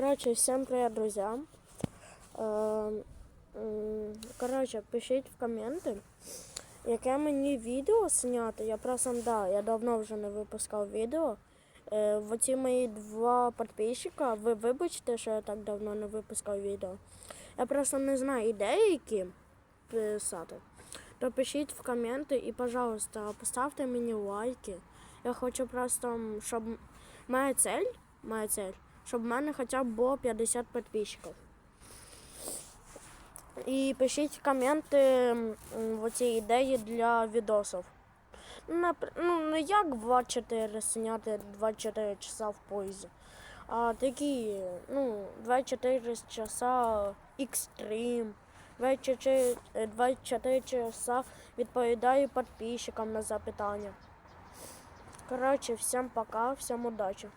Коротше, всім привіт, друзі. Е, м, Коротше, пишіть в коменти, яке мені відео зняти. Я просто да, я давно вже не випускав відео. Е, в оці мої два підписчика, ви вибачте, що я так давно не випускав відео. Я просто не знаю ідеї, які писати. То пишіть в коменти і, пожалуйста, поставте мені лайки. Я хочу просто, щоб моя цель, моя цель, щоб в мене хоча б було 50 підписчиків. І пишіть коменти в оці ідеї для відосів. Ну, не як 24 зняти 24 часа в поїзді, а такі, ну, 24 часа екстрим, 24, е, 24 часа відповідаю підписчикам на запитання. Коротше, всім пока, всім удачі.